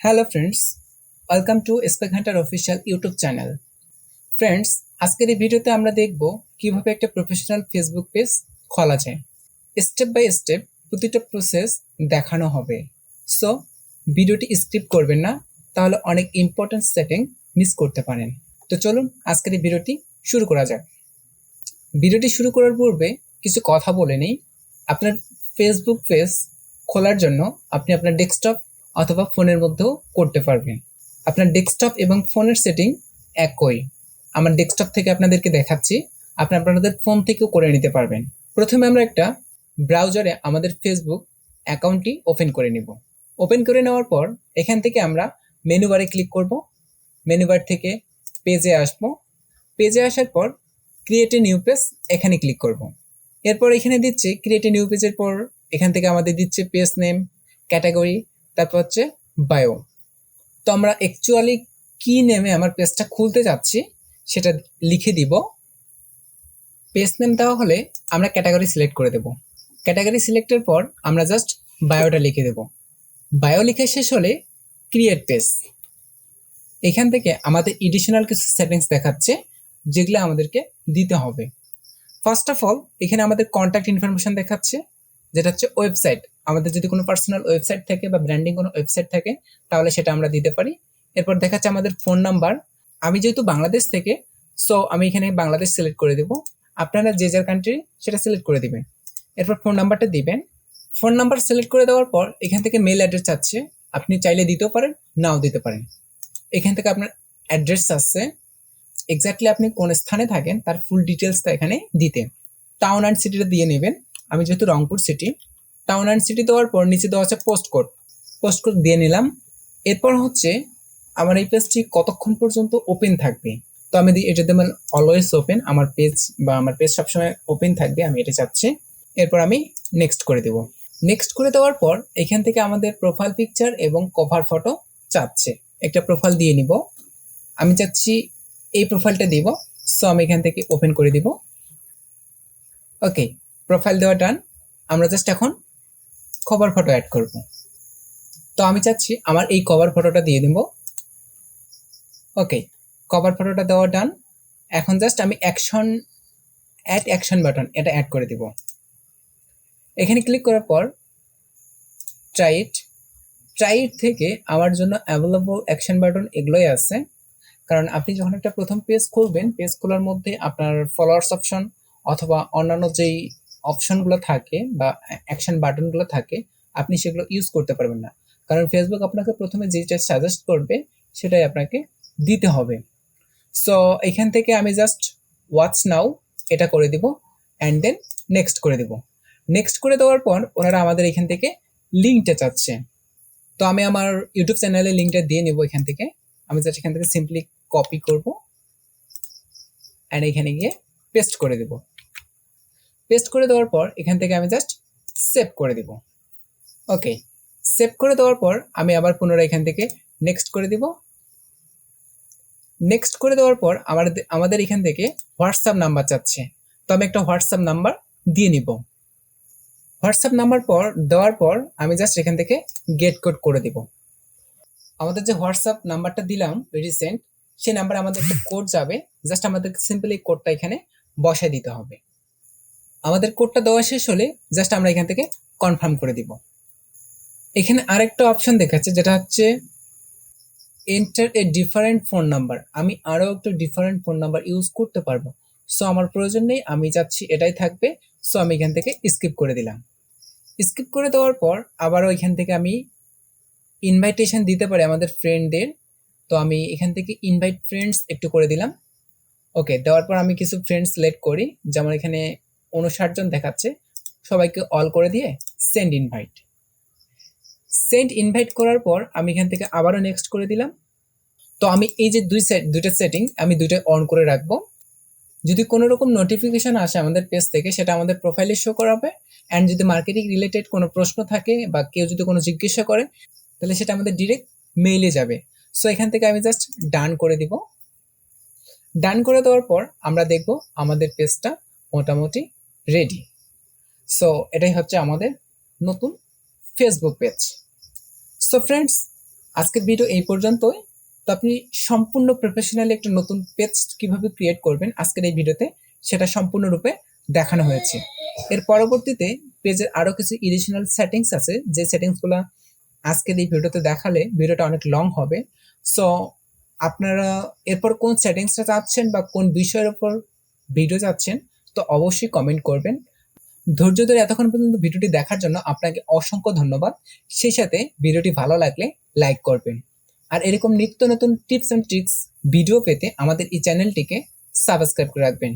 Hello friends welcome to Spec Hunter official YouTube channel friends আজকের এই ভিডিওতে আমরা দেখব কীভাবে একটা প্রফেশনাল ফেসবুক পেজ খোলা যায়। স্টেপ বাই স্টেপ প্রতিটা প্রসেস দেখানো হবে। সো ভিডিওটি স্কিপ করবেন না, তাহলে অনেক ইম্পর্টেন্ট সেটিং মিস করতে পারেন। তো চলুন আজকের এই ভিডিওটি শুরু করা যাক। ভিডিওটি শুরু করার পূর্বে কিছু কথা বলে নেই। আপনার ফেসবুক পেজ খোলার জন্য আপনি আপনার ডেস্কটপ অথবা ফোনের মধ্যেও করতে পারবেন। আপনার ডেস্কটপ এবং ফোনের সেটিং একই। আমার ডেস্কটপ থেকে আপনাদেরকে দেখাচ্ছি আপনি আপনাদের ফোন থেকেও করে নিতে পারবেন। প্রথমে আমরা একটা ব্রাউজারে আমাদের ফেসবুক অ্যাকাউন্টটি ওপেন করে নিব। ওপেন করে নেওয়ার পর এখান থেকে আমরা মেনু বারে ক্লিক করব। মেনু বার থেকে পেজে আসব। পেজে আসার পর ক্রিয়েট এ নিউ পেজ এখানে ক্লিক করব। এরপর এখানে দিচ্ছে ক্রিয়েট এ নিউ পেজের পর এখান থেকে আমাদের দিচ্ছে পেজ নেম ক্যাটাগরি তারপর হচ্ছে বায়ো তো আমরা অ্যাকচুয়ালি কি নেমে আমার পেজটা খুলতে যাচ্ছি সেটা লিখে দিব। পেজ নেম দেওয়া হলে আমরা ক্যাটাগরি সিলেক্ট করে দেব। ক্যাটাগরি সিলেক্টের পর আমরা জাস্ট বায়োটা লিখে দেব। বায়ো লিখে শেষ হলে ক্রিয়েট পেজ এখান থেকে আমাদের এডিশনাল কিছু সেটিংস দেখাচ্ছে, যেগুলো আমাদেরকে দিতে হবে। ফার্স্ট অফ অল এখানে আমাদের কন্ট্যাক্ট ইনফরমেশন দেখাচ্ছে। যেটা হচ্ছে ওয়েবসাইট আমাদের যদি কোনো পার্সোনাল ওয়েবসাইট থাকে বা ব্র্যান্ডিং কোনো ওয়েবসাইট থাকে, তাহলে সেটা আমরা দিতে পারি। এরপর দেখাচ্ছে আমাদের ফোন নাম্বার আমি যেহেতু বাংলাদেশ থেকে সো আমি এখানে বাংলাদেশ সিলেক্ট করে দেব। আপনারা যে যার কান্ট্রি সেটা সিলেক্ট করে দিবেন। এরপর ফোন নাম্বারটা দিবেন। ফোন নাম্বার সিলেক্ট করে দেওয়ার পর এখান থেকে মেল অ্যাড্রেস চাচ্ছে। আপনি চাইলে দিতেও পারেন, নাও দিতে পারেন। এখান থেকে আপনার অ্যাড্রেস আসছে। এক্স্যাক্টলি আপনি কোন স্থানে থাকেন, তার ফুল ডিটেলসটা এখানে দিতে। টাউন অ্যান্ড সিটিটা দিয়ে নেবেন। আমি যেহেতু Rangpur city town and city দেওয়ার পর নিচে দেওয়া আছে পোস্ট কোড পোস্ট কোড দিয়ে নিলাম। এরপর হচ্ছে আমার এই পেজটি কতক্ষণ পর্যন্ত ওপেন থাকবে? তো আমি এটা দেবেন অলওয়েজ ওপেন আমার পেজ বা আমার পেজ সবসময় ওপেন থাকবে, আমি এটা চাচ্ছি। এরপর আমি নেক্সট করে দেব। নেক্সট করে দেওয়ার পর এখান থেকে আমাদের প্রোফাইল পিকচার এবং কভার ফটো চাচ্ছে। একটা প্রোফাইল দিয়ে নিব। আমি চাচ্ছি এই প্রোফাইলটা দিব সো আমি এখান থেকে ওপেন করে দিব। ওকে প্রোফাইল দেওয়া ডান আমরা জাস্ট এখন কভার ফটো অ্যাড করব। তো আমি চাচ্ছি আমার এই কভার ফটোটা দিয়ে দিব। ওকে কভার ফটোটা দেওয়া ডান এখন জাস্ট আমি অ্যাকশন অ্যাড অ্যাকশন বাটন এটা অ্যাড করে দিব। এখানে ক্লিক করার পর ট্রাইট ট্রাইট থেকে আমার জন্য অ্যাভেলেবল অ্যাকশন বাটন এগুলোই আছে। কারণ আপনি যখন একটা প্রথম পেজ খুলবেন পেজ খোলার মধ্যে আপনার ফলোয়ার্স অপশন অথবা অন্যান্য যেই অপশনগুলো থাকে বা অ্যাকশন বাটনগুলো থাকে, আপনি সেগুলো ইউজ করতে পারবেন না। কারণ ফেসবুক আপনাকে প্রথমে যেটা সাজেস্ট করবে, সেটাই আপনাকে দিতে হবে। সো এখান থেকে আমি জাস্ট ওয়াচ নাও এটা করে দিব অ্যান্ড দেন নেক্সট করে দিব। নেক্সট করে দেওয়ার পর, ওনারা আমাদের এখান থেকে লিঙ্কটা চাচ্ছে। তো আমি আমার ইউটিউব চ্যানেলে লিঙ্কটা দিয়ে নেব এখান থেকে। আমি জাস্ট এখান থেকে সিম্পলি কপি করব অ্যান্ড এখানে গিয়ে পেস্ট করে দেব। পেস্ট করে দেওয়ার পর এখান থেকে আমি জাস্ট সেভ করে দেব। ওকে সেভ করে দেওয়ার পর আমি আবার পুনরায় এখান থেকে নেক্সট করে দিব। নেক্সট করে দেওয়ার পর আমার আমাদের এখান থেকে হোয়াটসঅ্যাপ নাম্বার চাচ্ছে। তো আমি একটা হোয়াটসঅ্যাপ নাম্বার দিয়ে নিব। হোয়াটসঅ্যাপ নাম্বার পর, দেওয়ার পর আমি জাস্ট এখান থেকে গেট কোড করে দিব। আমাদের যে হোয়াটসঅ্যাপ নাম্বারটা দিলাম রিসেন্ট সেই নাম্বারে আমাদের একটা কোড যাবে। জাস্ট আমাদের সিম্পলি কোডটা এখানে বসায় দিতে হবে। আমাদের কোডটা দেওয়া শেষ হলে জাস্ট আমরা এখান থেকে কনফার্ম করে দিব। এখানে আরেকটা অপশন দেখাচ্ছে, যেটা হচ্ছে enter a different phone number আমি আরও একটা ডিফারেন্ট ফোন নাম্বার ইউজ করতে পারব। সো আমার প্রয়োজন নেই, আমি চাচ্ছি এটাই থাকবে। সো আমি এখান থেকে স্কিপ করে দিলাম। স্কিপ করে দেওয়ার পর আবারও এখান থেকে আমি ইনভাইটেশন দিতে পারি আমাদের ফ্রেন্ডদের তো আমি এখান থেকে ইনভাইট ফ্রেন্ডস একটু করে দিলাম। ওকে দেওয়ার পর আমি কিছু ফ্রেন্ডস সিলেক্ট করি। যেমন এখানে উনষাট জন দেখাচ্ছে, সবাইকে অল করে দিয়ে সেন্ড ইনভাইট সেন্ড ইনভাইট করার পর আমি এখান থেকে আবারও নেক্সট করে দিলাম। তো আমি এই যে দুই সেট দুইটা সেটিং আমি দুইটা অন করে রাখব। যদি কোনো রকম নোটিফিকেশন আসে আমাদের পেজ থেকে, সেটা আমাদের প্রোফাইলে শো করাবে। অ্যান্ড যদি মার্কেটিং রিলেটেড কোনো প্রশ্ন থাকে বা কেউ যদি কোনো জিজ্ঞাসা করে, তাহলে সেটা আমাদের ডিরেক্ট মেইলে যাবে। সো এখান থেকে আমি জাস্ট ডান করে দিব। ডান করে দেওয়ার পর আমরা দেখব আমাদের পেজটা মোটামুটি রেডি সো এটাই হচ্ছে আমাদের নতুন ফেসবুক পেজ সো ফ্রেন্ডস আজকের ভিডিও এই পর্যন্তই। তো আপনি সম্পূর্ণ প্রফেশনালি একটা নতুন পেজ কীভাবে ক্রিয়েট করবেন আজকের এই ভিডিওতে সেটা সম্পূর্ণরূপে দেখানো হয়েছে। এর পরবর্তীতে পেজের আরও কিছু এডিশনাল সেটিংস আছে, যে সেটিংসগুলো আজকের এই ভিডিওতে দেখালে ভিডিওটা অনেক লং হবে। সো আপনারা এরপর কোন সেটিংসটা চাচ্ছেন বা কোন বিষয়ের উপর ভিডিও চাচ্ছেন তো অবশ্যই কমেন্ট করবেন। ধৈর্য ধরে এতক্ষণ পর্যন্ত ভিডিওটি দেখার জন্য আপনাকে অসংখ্য ধন্যবাদ। সেই সাথে ভিডিওটি ভালো লাগলে লাইক করবেন। আর এরকম নিত্য নতুন টিপস অ্যান্ড ট্রিক্স ভিডিও পেতে আমাদের এই চ্যানেলটিকে সাবস্ক্রাইব করে রাখবেন।